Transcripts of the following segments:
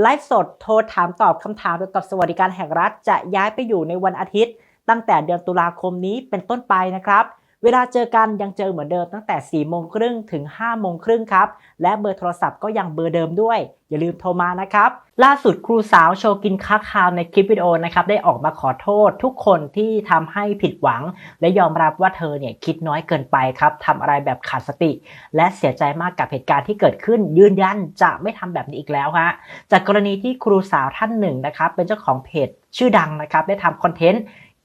ไลฟ์สดโทรถามตอบคำถามเกี่ยวกับสวัสดิการแห่งรัฐ จะย้ายไปอยู่ในวันอาทิตย์ ตั้งแต่เดือนตุลาคมนี้เป็นต้นไปนะครับ เวลาเจอกันยังเจอเหมือนเดิมตั้งแต่4โมงครึ่งถึง5โมงครึ่งครับ และเบอร์โทรศัพท์ก็ยังเบอร์เดิมด้วย อย่าลืมโทรมานะครับ ล่าสุดครูสาวโชว์กินค้าคาวในคลิปวิดีโอนะครับ ได้ออกมาขอโทษทุกคนที่ทำให้ผิดหวัง และยอมรับว่าเธอเนี่ยคิดน้อยเกินไปครับทำอะไรแบบขาดสติ และเสียใจมากกับเหตุการณ์ที่เกิดขึ้น ยืนยันจะไม่ทำแบบนี้อีกแล้วฮะจากกรณีที่ครูสาวท่านหนึ่งนะครับเป็นเจ้าของเพจชื่อดังนะครับได้ทำคอนเทนต์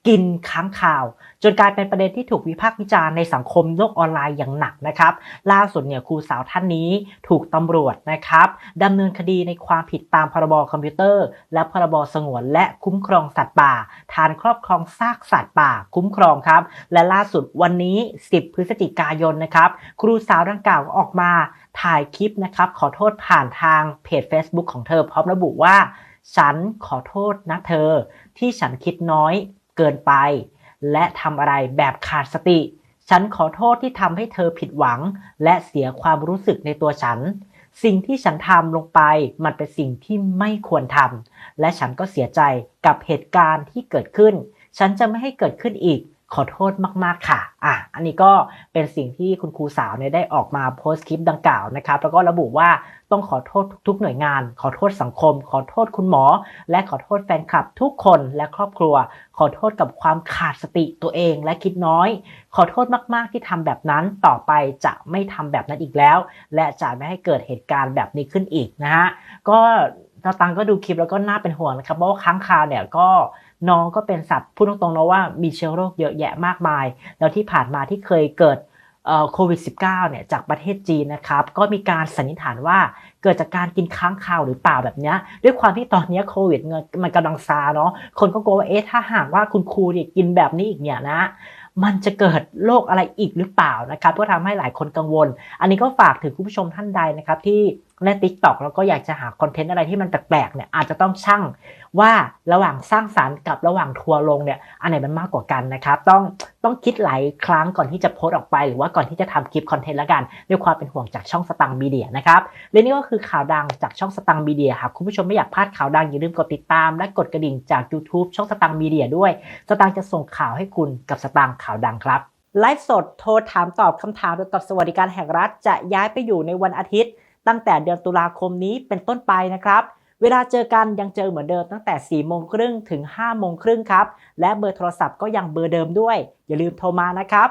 กินค้างข่าว จนกลายเป็นประเด็นที่ถูกวิพากษ์วิจารณ์ในสังคมโลกออนไลน์อย่างหนักนะครับ ล่าสุดเนี่ยครูสาวท่านนี้ถูกตำรวจนะครับดำเนินคดีในความผิดตามพรบคอมพิวเตอร์ และพรบสงวน และคุ้มครองสัตว์ป่า ฐานครอบครองซากสัตว์ป่า คุ้มครองครับ และล่าสุดวันนี้ 10 พฤศจิกายนนะครับครูสาวดังกล่าวออกมาถ่ายคลิปนะครับขอโทษผ่านทางเพจ Facebook ของเธอพร้อมระบุว่า ฉันขอโทษนะเธอ ที่ฉันคิดน้อย เกินไป และทำอะไรแบบขาดสติ ฉันขอโทษที่ทำให้เธอผิดหวัง และเสียความรู้สึกในตัวฉัน สิ่งที่ฉันทำลงไปมันเป็นสิ่งที่ไม่ควรทำและฉันก็เสียใจกับเหตุการณ์ที่เกิดขึ้น ฉันจะไม่ให้เกิดขึ้นอีก ขอโทษมาก ๆ ค่ะ อะ อันนี้ก็เป็นสิ่งที่คุณครูสาวเนี่ยได้ออกมาโพสต์คลิปดังกล่าวนะครับ แล้วก็ระบุว่าต้องขอโทษทุก ๆ หน่วยงาน ขอโทษสังคม ขอโทษคุณหมอ และขอโทษแฟนคลับทุกคนและครอบครัว ขอโทษกับความขาดสติตัวเองและคิดน้อย ขอโทษมาก ๆ ที่ทำแบบนั้น ต่อไปจะไม่ทำแบบนั้นอีกแล้ว และจะไม่ให้เกิดเหตุการณ์แบบนี้ขึ้นอีกนะฮะ ก็ ตาตังก็ดูคลิปแล้วก็น่าเป็นห่วงนะครับเพราะว่าค้างคาวเนี่ยก็น้องก็เป็นสัตว์พูดตรงๆนะว่ามีเชื้อโรคเยอะแยะมากมาย แล้วที่ผ่านมาที่เคยเกิดโควิด -19 เนี่ยจากประเทศจีนนะครับ ก็มีการสันนิษฐานว่าเกิดจากการกินค้างคาวหรือเปล่าแบบนี้ด้วยความที่ตอนนี้โควิดมันกำลังซาเนาะคนก็กลัวว่าเอ๊ะถ้าหากว่าคุณครูเนี่ยกินแบบนี้อีกเนี่ยนะมันจะเกิดโรคอะไรอีกหรือเปล่านะครับก็ทำให้หลายคนกังวล อันนี้ก็ฝากถึงคุณผู้ชมท่านใดนะครับที่ เล่นติ๊กต็อกแล้วก็อยากจะหาคอนเทนต์อะไรที่มันแปลกๆเนี่ยอาจจะต้องชั่งว่าระหว่างสร้างสารรค์กับระหว่างทัวร์ลงเนี่ยอันไหนมันมากกว่ากันนะครับต้องต้องคิดหลายครั้งก่อนที่จะโพสต์ออกไป หรือว่าก่อนที่จะทำคลิปคอนเทนต์ละกัน ด้วยความเป็นห่วงจากช่องสตังมีเดียนะครับและนี่ก็คือข่าวดังจากช่องสตังมีเดียหากคุณผู้ชมไม่อยากพลาดข่าวดังอย่าลืมกดติดตาม และกดกระดิ่งจาก YouTube ช่องสตังมีเดียด้วย สตังจะส่งข่าวให้คุณกับสตังข่าวดังครับไลฟ์สดโทรถามตอบคำถามเกี่ยวกับสวัสดิการแห่งรัฐจะย้ายไปอยู่ในวันอาทิตย์ ตั้งแต่เดือนตุลาคมนี้เป็นต้นไปนะครับ เวลาเจอกันยังเจอเหมือนเดิมตั้งแต่ 4 โมงครึ่งถึง 5 โมงครึ่งครับ และเบอร์โทรศัพท์ก็ยังเบอร์เดิมด้วย อย่าลืมโทรมานะครับ